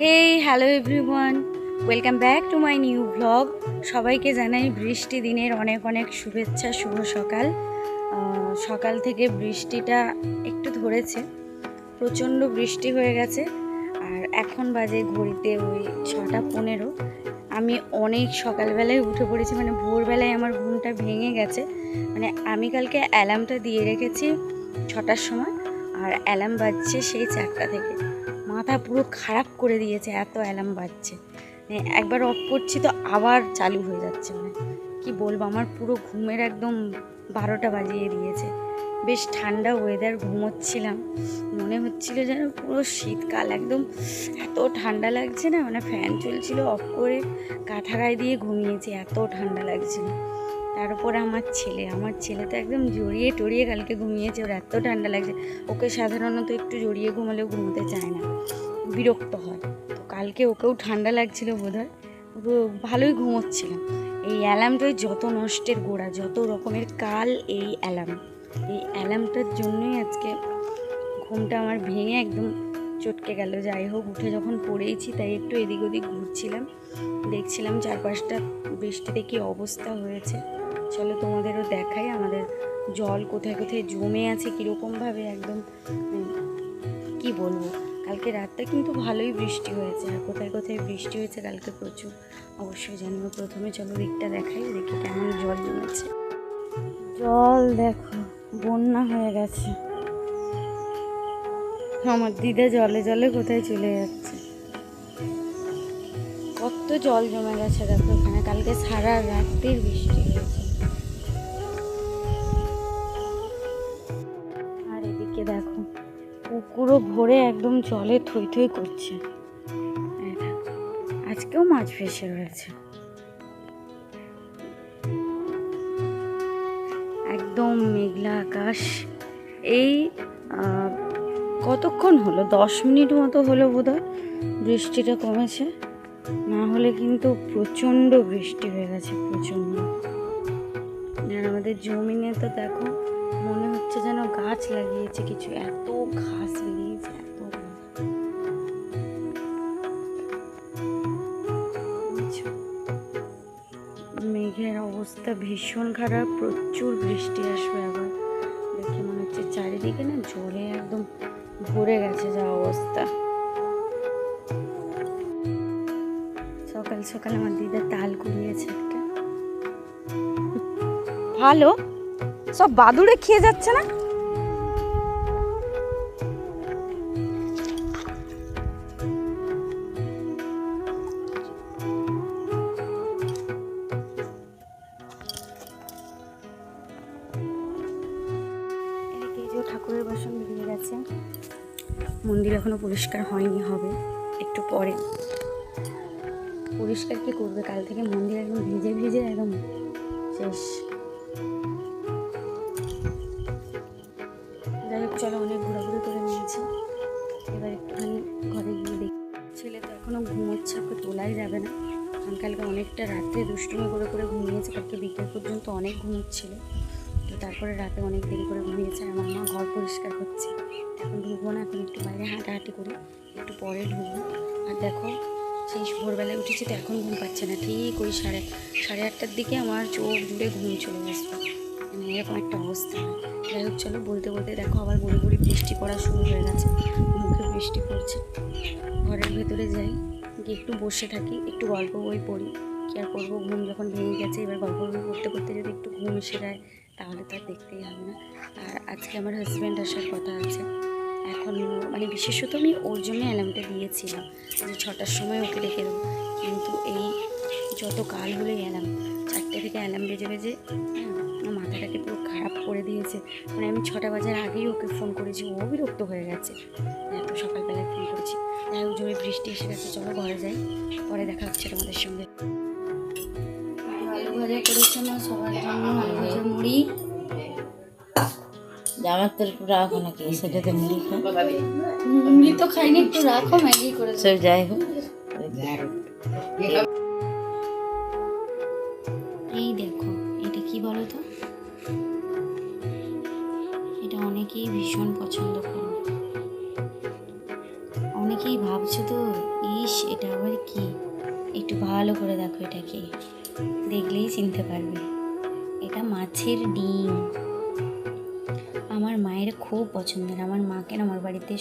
Hey hello everyone welcome back to my new blog সবাইকে জানাই বৃষ্টি দিনের অনেক অনেক শুভেচ্ছা, শুভ সকাল। সকাল থেকে বৃষ্টিটা একটু ধরেছে। প্রচণ্ড বৃষ্টি হয়ে গেছে। আর এখন বাজে ঘড়িতে ওই ছটা পনেরো। আমি অনেক সকালবেলায় উঠে পড়েছি মানে ভোরবেলায় আমার ঘুমটা ভেঙে গেছে। মানে আমি কালকে অ্যালার্মটা দিয়ে রেখেছি ছটার সময়, আর অ্যালার্ম বাজছে সেই চারটা থেকে। মাথা পুরো খারাপ করে দিয়েছে, এত অ্যালার্ম বাজছে। একবার অফ করছি তো আবার চালু হয়ে যাচ্ছে মানে। কি বলব, আমার পুরো ঘুমের একদম বারোটা বাজিয়ে দিয়েছে। বেশ ঠান্ডা ওয়েদার ঘুমোচ্ছিলাম। মনে হচ্ছিল যেন পুরো শীতকাল একদম এত ঠান্ডা লাগছে না মানে ফ্যান চলছিল অফ করে কাঁথা গায়ে দিয়ে ঘুমিয়েছি, এত ঠান্ডা লাগছিল। তার উপরে আমার ছেলে আমার ছেলে তো একদম জড়িয়ে টড়িয়ে কালকে ঘুমিয়েছে, ওর এত ঠান্ডা লাগছে। ওকে সাধারণত একটু জড়িয়ে ঘুমালেও ঘুমোতে চায় না, বিরক্ত হয়। তো কালকে ওকেও ঠান্ডা লাগছিল বোধ হয় ভালোই ঘুমোচ্ছিলাম এই অ্যালার্মটাই যত নষ্টের গোড়া, যত রকমের কাল এই অ্যালার্ম। এই অ্যালার্মটার জন্যই আজকে ঘুমটা আমার ভেঙে একদম চটকে গেল। যাই হোক, উঠে যখন পড়েইছি তাই একটু এদিক ওদিক ঘুরছিলাম, দেখছিলাম চারপাশটা বৃষ্টিতে কী অবস্থা হয়েছে। চলো তোমাদেরও দেখাই আমাদের জল কোথায় কোথায় জমে আছে, কীরকমভাবে একদম কি বলব? কালকে রাতটা কিন্তু ভালোই বৃষ্টি হয়েছে, আর কোথায় কোথায় বৃষ্টি হয়েছে কালকে প্রচুর। অবশ্যই জানিও প্রথমে, চলো দিকটা দেখাই, দেখি কেমন জল জমেছে। জল দেখো, বন্যা হয়ে গেছে। আমার দিদা জলে জলে কোথায় চলে যাচ্ছে। কত জল জমে গেছে দেখো এখানে, কালকে সারা রাত্রির বৃষ্টি। ভরে একদম জলে থই থই করছে। আজকেও মাছ ভেসে রয়েছে। একদম মেঘলা আকাশ। এই কতক্ষণ হলো? দশ মিনিট মতো হলো বোধহয় বৃষ্টিটা কমেছে। না হলে কিন্তু প্রচণ্ড বৃষ্টি হয়ে গেছে, প্রচণ্ড। আর আমাদের জমিনে তো দেখো হচ্ছে যেন গাছ লাগিয়েছে, কিছু এত ঘাস বেরিয়েছে এত ঘাস। বুঝছ? মেঘের অবস্থা ভীষণ খারাপ, প্রচুর বৃষ্টি আসবে আবার দেখে মনে হচ্ছে চারিদিকে না জলে একদম ভরে গেছে যা অবস্থা সকাল সকাল আমার দিদা তাল কুড়িয়েছে একটা ভালো সব বাদুড়ে খেয়ে যাচ্ছে না? ঠাকুরের বাসন বেরিয়ে গেছে। মন্দির এখনও পরিষ্কার হয়নি, হবে একটু পরে। পরিষ্কার কি করবে? কাল থেকে মন্দির একদম ভিজে ভিজে একদম শেষ। অনেকটা রাত্রে দুষ্টুমি করে করে ঘুমিয়েছে, কালকে বিকেল পর্যন্ত অনেক ঘুমোচ্ছিল। তো তারপরে রাতে অনেক দেরি করে ঘুমিয়েছে আর আমার মা ঘর পরিষ্কার করছে। এখন ঢুকবো না, এখন একটু বাইরে হাঁটাহাঁটি করি, একটু পরে ঢুকবো। আর দেখো, সেই ভোরবেলায় উঠেছি তো এখন ঘুম পাচ্ছে না, ঠিক ওই সাড়ে সাড়ে আটটার দিকে আমার চোখ জুড়ে ঘুম চলে আসবে মানে এরকম একটা অবস্থা। যাই হোক, চলো বলতে বলতে দেখো আবার গুড়ি গুড়ি বৃষ্টি পড়া শুরু হয়ে গেছে, মুখে বৃষ্টি পড়ছে। ঘরের ভেতরে যাই, গিয়ে একটু বসে থাকি, একটু গল্প বই পড়ি। আর করব ঘুম যখন ভেঙে গেছে এবার গল্প করতে পড়তে যদি একটু ঘুম এসে যায় তাহলে তো আর দেখতেই হবে না। আর আজকে আমার হাজব্যান্ড আসার কথা আছে। এখন মানে বিশেষত আমি ওর জন্য অ্যালার্মটা দিয়েছিলাম যে ছটার সময় ওকে রেখে দেবো। কিন্তু এই যত কাল হলো অ্যালার্ম চারটে থেকে অ্যালার্ম বেজে বেজে হ্যাঁ, মাথাটাকে পুরো খারাপ করে দিয়েছে। মানে আমি ছটা বাজার আগেই ওকে ফোন করেছি ও বিরক্ত হয়ে গেছে। এত সকালবেলায় ফোন করেছি। হোক জোরে বৃষ্টি এসে গেছে চলো ঘরে যাই। পরে দেখা হচ্ছে তোমাদের সঙ্গে। ভাজা করেছে না? সবার জন্য আলু ভাজা মুড়ি। জামার তোর একটু রাখো নাকি? সেটাতে মুড়ি খাও। মুড়ি তো খাইনি একটু রাখো ম্যাগি করে সব যাই হোক।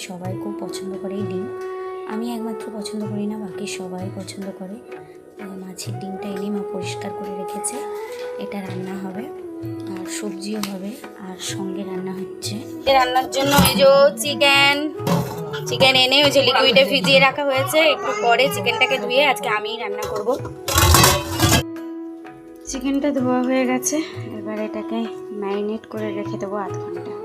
সবাই খুব পছন্দ করে ডিম। আমি একমাত্র পছন্দ করি না, বাকি সবাই পছন্দ করে। মাছের ডিমটা এনে মা পরিষ্কার করে রেখেছে। এটা রান্না হবে, আর সবজিও হবে, আর সঙ্গে রান্না হচ্ছে। রান্নার জন্য এই যে চিকেন চিকেন এনে ওই যে লিকুইডে ভিজিয়ে রাখা হয়েছে। একটু পরে চিকেনটাকে ধুয়ে আজকে আমিই রান্না করব। চিকেনটা ধোয়া হয়ে গেছে। এবার এটাকে ম্যারিনেট করে রেখে দেবো আধ ঘণ্টা।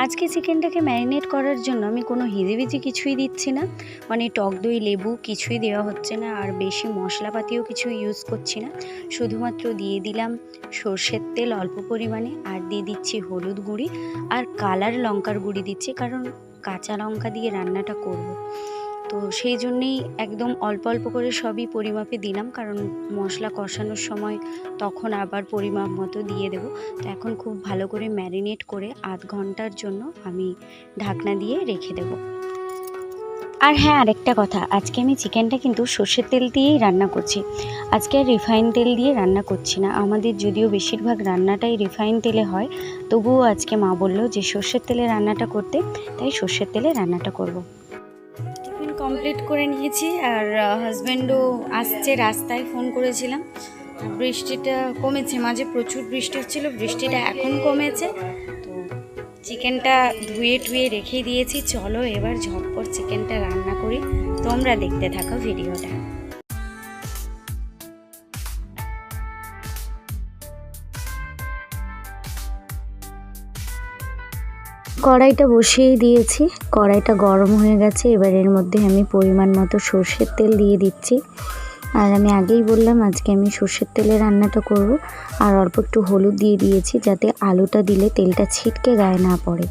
আজকে চিকেনটাকে ম্যারিনেট করার জন্য আমি কোনো হিজিবিজি কিছুই দিচ্ছি না মানে টক দই, লেবু কিছুই দেওয়া হচ্ছে না আর বেশি মশলাপাতিও কিছু ইউজ করছি না শুধুমাত্র দিয়ে দিলাম সর্ষের তেল অল্প পরিমাণে আর দিয়ে দিচ্ছি হলুদ গুঁড়ি আর কালার লঙ্কার গুঁড়ি দিচ্ছি কারণ কাঁচা লঙ্কা দিয়ে রান্নাটা করব। তো সেই জন্যেই একদম অল্প অল্প করে সবই পরিমাপে দিলাম, কারণ মশলা কষানোর সময় তখন আবার পরিমাপ মতো দিয়ে দেবো। তো এখন খুব ভালো করে ম্যারিনেট করে আধ ঘণ্টার জন্য আমি ঢাকনা দিয়ে রেখে দেবো। আর হ্যাঁ আরেকটা কথা, আজকে আমি চিকেনটা কিন্তু সর্ষের তেল দিয়েই রান্না করছি। আজকে আর রিফাইন তেল দিয়ে রান্না করছি না, আমাদের যদিও বেশিরভাগ রান্নাটাই রিফাইন তেলে হয়, তবুও আজকে মা বলল যে সর্ষের তেলে রান্নাটা করতে, তাই সর্ষের তেলে রান্নাটা করব। কমপ্লিট করে নিয়েছি আর হাজব্যান্ডও আসছে রাস্তায় ফোন করেছিলাম। বৃষ্টিটা কমেছে, মাঝে প্রচুর বৃষ্টি হচ্ছিল, বৃষ্টিটা এখন কমেছে। তো চিকেনটা ধুয়ে টুয়ে রেখে দিয়েছি, চলো এবার ঝটপট চিকেনটা রান্না করি। তোমরা দেখতে থাকো ভিডিওটা কড়াইটা বসিয়েই দিয়েছি। কড়াইটা গরম হয়ে গেছে, এবার এর মধ্যে আমি পরিমাণ মতো সর্ষের তেল দিয়ে দিচ্ছি। আর আমি আগেই বললাম, আজকে আমি সর্ষের তেলে রান্নাটা করব। আর অল্প একটু হলুদ দিয়ে দিয়েছি, যাতে আলুটা দিলে তেলটা ছিটকে গায়ে না পড়ে।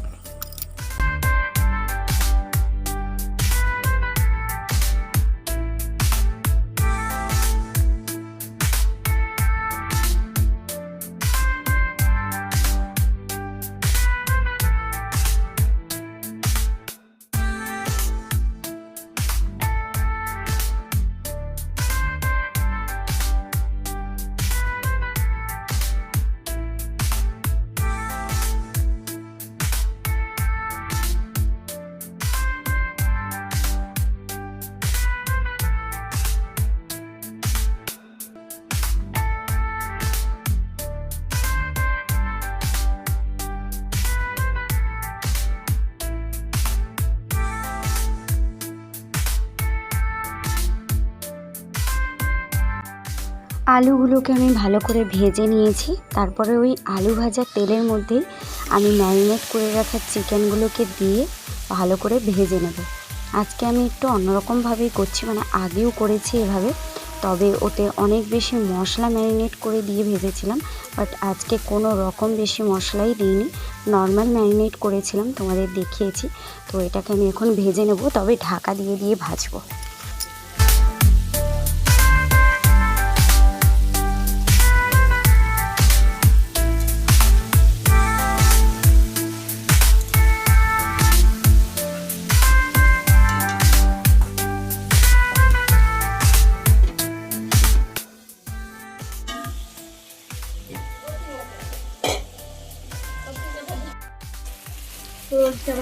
আলুগুলোকে আমি ভালো করে ভেজে নিয়েছি। তারপরে ওই আলু ভাজা তেলের মধ্যে আমি ম্যারিনেট করে রাখা চিকেনগুলোকে দিয়ে ভালো করে ভেজে নেব। আজকে আমি একটু অন্যরকমভাবেই করছি মানে আগেও করেছি এভাবে, তবে ওতে অনেক বেশি মশলা ম্যারিনেট করে দিয়ে ভেজেছিলাম, বাট আজকে কোনো রকম বেশি মশলাই দিইনি। নর্মাল ম্যারিনেট করেছিলাম, তোমাদের দেখিয়েছি, তো এটাকে আমি এখন ভেজে নেব, তবে ঢাকা দিয়ে দিয়ে ভাজবো।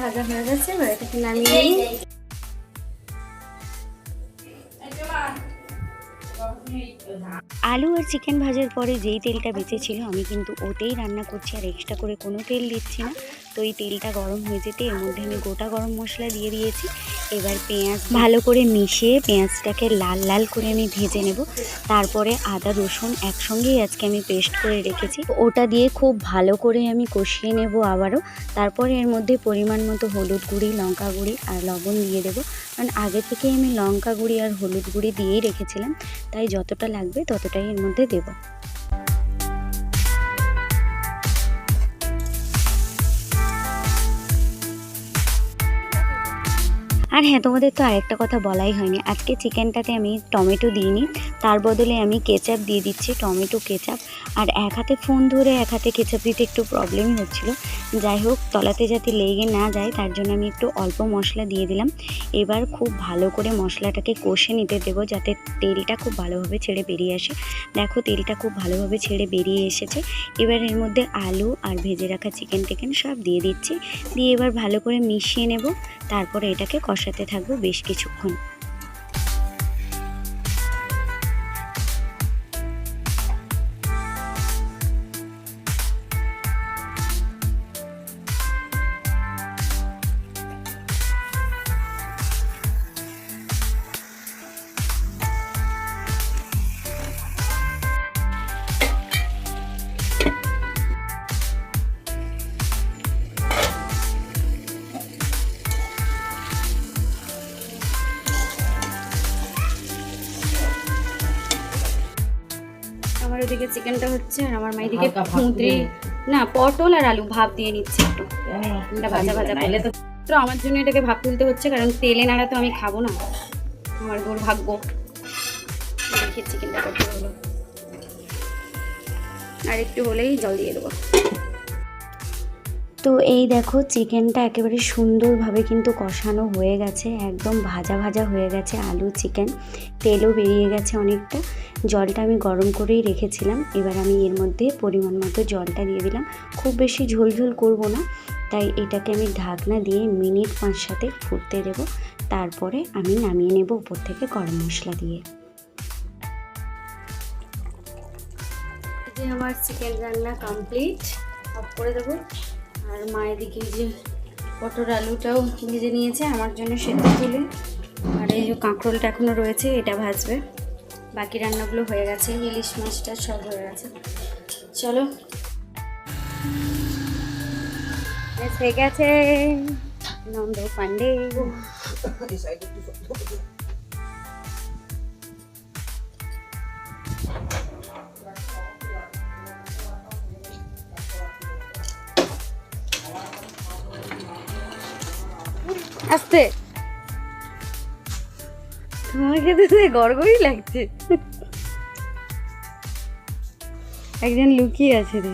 ভাজা হয়ে গেছে এবার এটাকে নামিয়ে নিই আলু আর চিকেন ভাজার পরে যেই তেলটা বেঁচেছিল, আমি কিন্তু ওতেই রান্না করছি আর এক্সট্রা করে কোনো তেল দিচ্ছি না। তো এই তেলটা গরম হয়ে যেতে এর মধ্যে আমি গোটা গরম মশলা দিয়ে দিয়েছি। এবার পেঁয়াজ ভালো করে মিশিয়ে পেঁয়াজটাকে লাল লাল করে আমি ভেজে নেব। তারপরে আদা, রসুন একসঙ্গেই আজকে আমি পেস্ট করে রেখেছি। ওটা দিয়ে খুব ভালো করে আমি কষিয়ে নেব আবারও। তারপরে এর মধ্যে পরিমাণ মতো হলুদ গুঁড়ি, লঙ্কা গুঁড়ি আর লবণ দিয়ে দেবো। কারণ আগে থেকেই আমি লঙ্কা গুঁড়ি আর হলুদ গুঁড়ি দিয়েই রেখেছিলাম। তাই যতটা লাগবে ততটাই এর মধ্যে দেবো। আর হ্যাঁ তোমাদের তো আরেকটা কথা বলাই হয়নি। আজকে চিকেনটাতে আমি টমেটো দিইনি। তার বদলে আমি কেচাপ দিয়ে দিচ্ছি, টমেটো কেচাপ। আর এক হাতে ফোন ধরে এক হাতে কেচাপ দিতে একটু প্রবলেমই হচ্ছিল। যাই হোক, তলাতে যাতে লেগে না যায়, তার জন্য আমি একটু অল্প মশলা দিয়ে দিলাম। এবার খুব ভালো করে মশলাটাকে কষে নিতে দেবো, যাতে তেলটা খুব ভালোভাবে ছেড়ে বেরিয়ে আসে। দেখো, তেলটা খুব ভালোভাবে ছেড়ে বেরিয়ে এসেছে। এবার এর মধ্যে আলু আর ভেজে রাখা চিকেন টিকেন সব দিয়ে দিচ্ছি। দিয়ে এবার ভালো করে মিশিয়ে নেব। তারপরে এটাকে কষাতে থাকবো বেশ কিছুক্ষণ চিকেনটা হচ্ছে আর আমার মাইদিকে খুঁতরি না পটল আর আলু ভাব দিয়ে নিচ্ছি একটু। এটা ভাজা ভাজা পাইলে তো আমার জন্য এটাকে ভাব তুলতে হচ্ছে কারণ তেলে নাড়া তো আমি খাব না। আমার দুর্ভাগ্য। দেখে চিকেনটা করতে হলো আর একটু হলেই জল দিয়ে দেবো। তো এই দেখো চিকেনটা একেবারে সুন্দরভাবে কিন্তু কষানো হয়ে গেছে, একদম ভাজা ভাজা হয়ে গেছে আলু, চিকেন, তেলও বেরিয়ে গেছে অনেকটা। জলটা আমি গরম করেই রেখেছিলাম, এবার আমি এর মধ্যে পরিমাণ মতো জলটা দিয়ে দিলাম। খুব বেশি ঝোল ঝোল করব না, তাই এটাকে আমি ঢাকনা দিয়ে মিনিট পাঁচ সাথে ফুটতে দেবো, তারপরে আমি নামিয়ে নেব উপর থেকে গরম মশলা দিয়ে। আমার চিকেন রান্না কমপ্লিট অফ করে দেবো। আর মায়ের দিকে যে পটল আলুটাও ভেজে নিয়েছে, আমার জন্য সেদ্ধ তুলে। আর এই যে কাঁকরোলটা এখনও রয়েছে, এটা ভাজবে। বাকি রান্নাগুলো হয়ে গেছে, ইলিশ মাছটা সব হয়ে গেছে। চলো। এসে গেছে। নন্দ পান্ডে আস্তে। তোমাকে তো গড়গড়ই লাগছে। একজন লুকিয়ে আছে রে।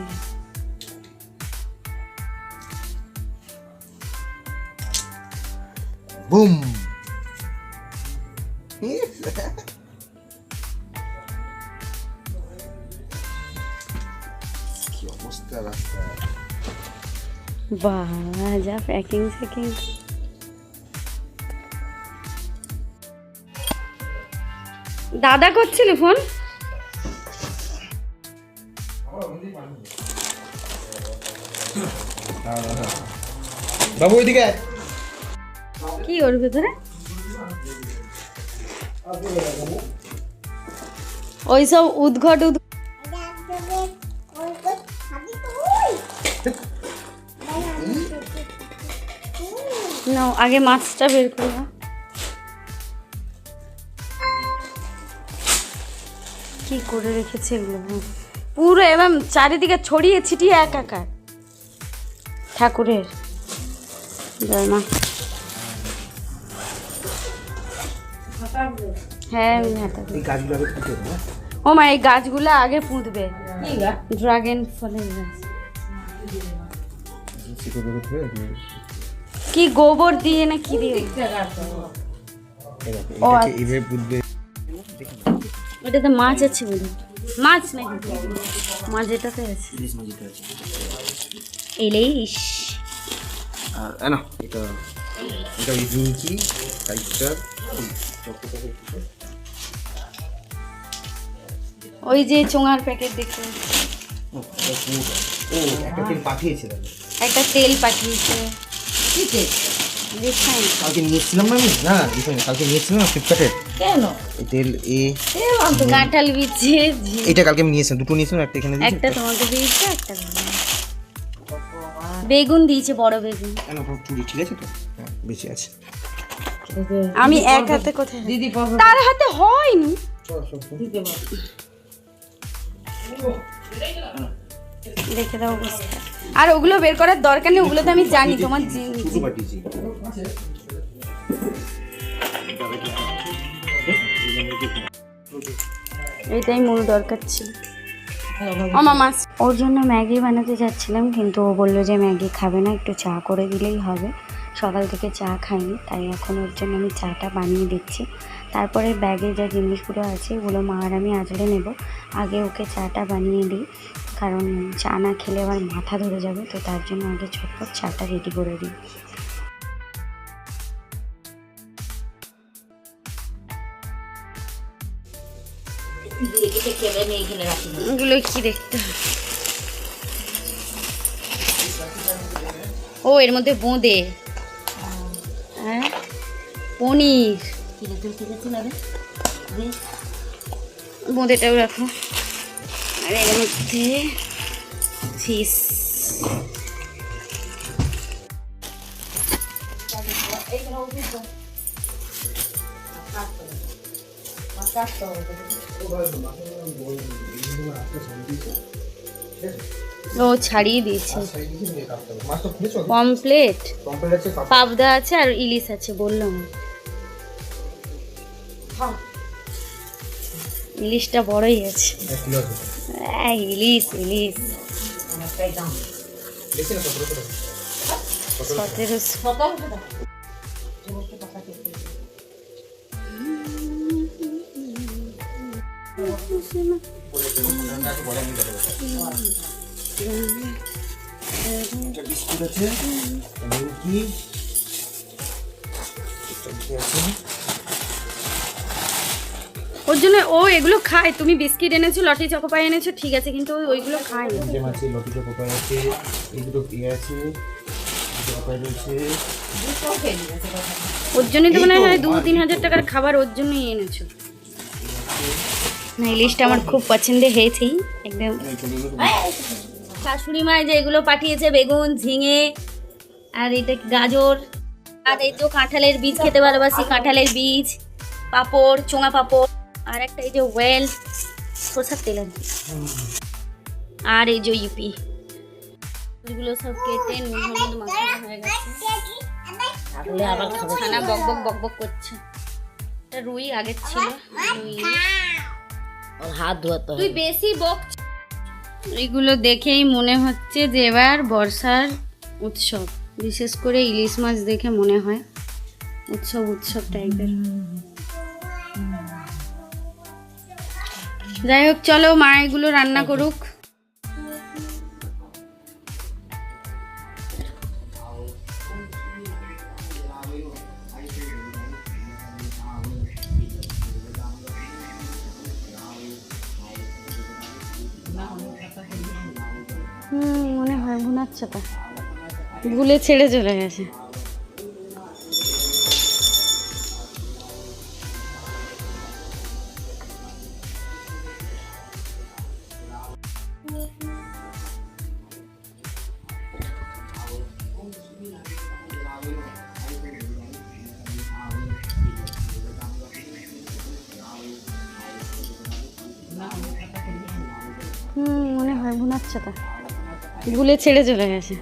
বুম। কি অবস্থা রাস্তা বাহ যা প্যাকিং ফ্যাকিং দাদা করছিল ফোন? বাবু ওইদিকে। কি ওর ভেতরে? ওইসব উদ্ঘট উদ্ঘট না আগে মাছটা বের করো। কি করে রেখেছে এগুলো? পুরো এবং চারিদিকে ছড়িয়ে ছিটিয়ে এক একাকার ঠাকুরের। মা। হ্যাঁ হ্যাঁ? ও মা এই গাছগুলো আগে পুঁতবে। কি ড্রাগন ফলের গাছ। কি গোবর দিয়ে না কি দিয়ে? ও, আচ্ছা। এইভাবে পুঁতবে। ওটাতে মাছ আছে বলি মাছ নাকি? মাছ এটাতে আছে। ইলিশ আছে। আর নাও, এটা এটা ওই জুলকি টাইপটার ওই যে চোঙার প্যাকেট দেখতে ও একটা তেল পাঠিয়েছে একটা তেল পাঠিয়েছে। কিতে রিফাইন কালকে নিয়েছিলাম আমি? না কালকে নিয়েছিলাম না ফ্লিপকার্টের কেন? তেল এ কাঁঠাল এটা কালকে আমি নিয়েছিলাম দুটো নিয়েছিলাম একটা এখানে একটা তোমাকে দিয়েছে একটা বেগুন দিয়েছে বড় বেগুন। কেন চুড়ি ঠিক আছে তো? হ্যাঁ বেঁচে আছে। আমি এক হাতে কোথায় দিদি তার হাতে হয়নি। দেখে দাও অবস্থা। আর ওগুলো বের করার দরকার নেই ওগুলো তো আমি জানি তোমার এটাই মূল দরকার ছিল। ওর জন্য ম্যাগি বানাতে যাচ্ছিলাম, কিন্তু ও বলল যে ম্যাগি খাবে না, একটু চা করে দিলেই হবে। সকাল থেকে চা খাইনি, তাই এখন ওর জন্য আমি চাটা বানিয়ে দিচ্ছি। তারপরে ব্যাগে যা জিনিসগুলো আছে, ওগুলো মা আর আমি আজলে নেব। আগে ওকে চাটা বানিয়ে দিই, কারণ চা না খেলে আবার মাথা ধরে যাবে, তো তার জন্য আগে ঝটপট চাটা রেডি করে দিই। কেটে রাখি এগুলো কি দেখতে? ও এর মধ্যে বোঁদে। হ্যাঁ? পনির। কিনে তুই বোঁদেটাও রাখো। আর এর মধ্যে ফিস ও ছাড়িয়ে দিয়েছে। পমপ্লেট কমপ্লিট পাবদা আছে আর ইলিশ আছে বললাম। ইলিশটা বড়ই আছে। ইলিশ ইলিশ। সতেরোশো। বিস্কুট আছে নিমকি ওর জন্য ও এগুলো খায়। তুমি বিস্কিট এনেছো লটি চকোপাই এনেছো ঠিক আছে কিন্তু ওইগুলো খায় না। জেম আছে লটিটো কোপাই আছে ওর জন্যই তো মনে হয় দু তিন হাজার টাকার খাবার ওর জন্যই এনেছো। না ইলিশটা আমার খুব পছন্দের হয়েছেই একদম। শাশুড়ি মা যে এগুলো পাঠিয়েছে বেগুন ঝিঙে আর এটা গাজর আর এই তো কাঁঠালের বীজ খেতে ভালোবাসি কাঁঠালের বীজ পাপড় চোঙা পাপড় আর একটা এই যে ওয়েল সরষার তেল আর এই যে ইউপি এগুলো সব কেটে নুন হলুদ মাখানো হয়ে গেছে। আবার ছানা বক বক বক বক করছে। এটা রুই আগের ছিল রুই হাত ধোয়াতে তুই বেশি বক এগুলো দেখেই মনে হচ্ছে যে এবার বর্ষার উৎসব। বিশেষ করে ইলিশ মাছ দেখে মনে হয় উৎসব উৎসব টাইপের। যাই হোক চলো মা এগুলো রান্না করুক। তো ভুলে ছেড়ে চলে গেছে। ভুলে ছেড়ে চলে গেছে।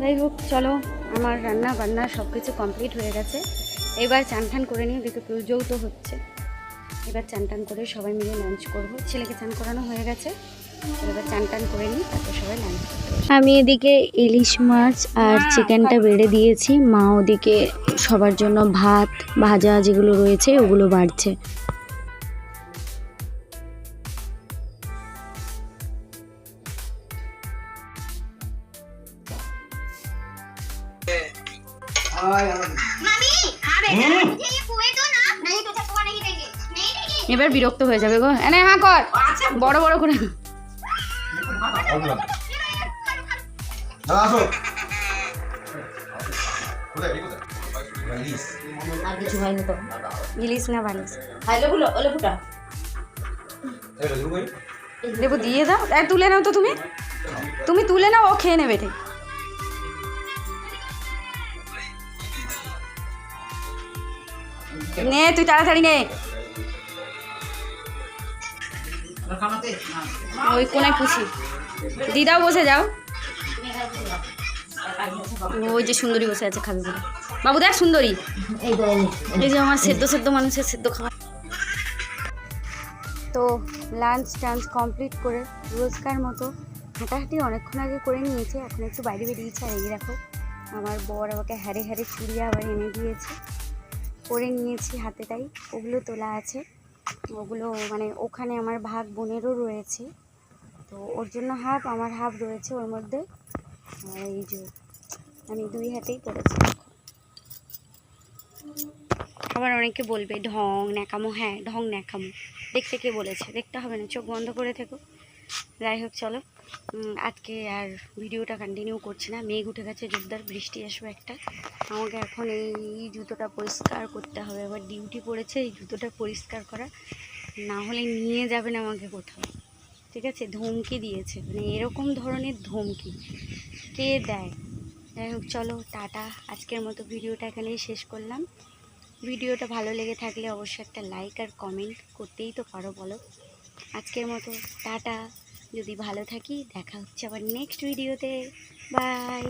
যাই হোক, চলো, আমার রান্না বান্না সব কিছু কমপ্লিট হয়ে গেছে। এবার চান করে নিয়ে দেখে পুজোও তো হচ্ছে। এবার চান টান করে সবাই মিলে লাঞ্চ করব। ছেলেকে চান করানো হয়ে গেছে। এবার চান টান করে নিই তারপর সবাই লাঞ্চ আমি এদিকে ইলিশ মাছ আর চিকেনটা বেড়ে দিয়েছি। মা ওদিকে সবার জন্য ভাত ভাজা যেগুলো রয়েছে ওগুলো বাড়ছে। এবার বিরক্ত হয়ে যাবে গো। এনে হ্যাঁ কর। বড় বড় করে। না বানিস দিয়ে দাও। তুলে নাও তো তুমি। তুমি তুলে নাও ও খেয়ে নেবে ঠিক। নে তুই তাড়াতাড়ি নে। ওই কোনায় পুষি। দিদাও বসে, যাও। ওই যে সুন্দরী বসে আছে, খাবে বাবু, দেখ সুন্দরী। এই যে আমার সেদ্ধ সেদ্ধ মানুষের সেদ্ধ খাওয়া তো লাঞ্চ টাঞ্চ কমপ্লিট করে রোজকার মতো হাঁটাহাঁটি অনেকক্ষণ আগে করে নিয়েছে। এখন একটু বাইরে বেরিয়েছে আর এই দেখো, আমার বর আমাকে হ্যারে হ্যারে চুড়ি আবার এনে দিয়েছে। করে নিয়েছি হাতে তাই। ওগুলো তোলা আছে। ওগুলো মানে ওখানে আমার ভাগ বোনেরও রয়েছে। তো ওর জন্য হাফ আমার হাফ রয়েছে ওর মধ্যে। এই যে আমি দুই হাতেই পড়েছি আবার অনেকে বলবে, ঢং, ন্যাকামো হ্যাঁ ঢং, ন্যাকামো। দেখতে কে বলেছে? দেখতে হবে না, চোখ বন্ধ করে থেকো। যাই হোক, চলো। আজকে আর ভিডিওটা কন্টিনিউ করছি না। মেঘ উঠে গেছে, জোরদার বৃষ্টি আসবে একটা। আমাকে এখন এই জুতোটা পরিষ্কার করতে হবে। আবার ডিউটি পড়েছে, এই জুতোটা পরিষ্কার করা। না হলে নিয়ে যাবেন আমাকে কোথাও। ঠিক আছে? ধমকি দিয়েছে। মানে এরকম ধরনের ধমকি। কে দেয়? যাই হোক, চলো, টাটা। আজকের মতো ভিডিওটা এখানেই শেষ করলাম। ভিডিওটা ভালো লেগে থাকলে অবশ্যই একটা লাইক আর কমেন্ট করতেই তো পারো, বলো। আজকের মতো টাটা। যদি ভালো থাকি, দেখা হচ্ছে আবার নেক্সট ভিডিওতে বাই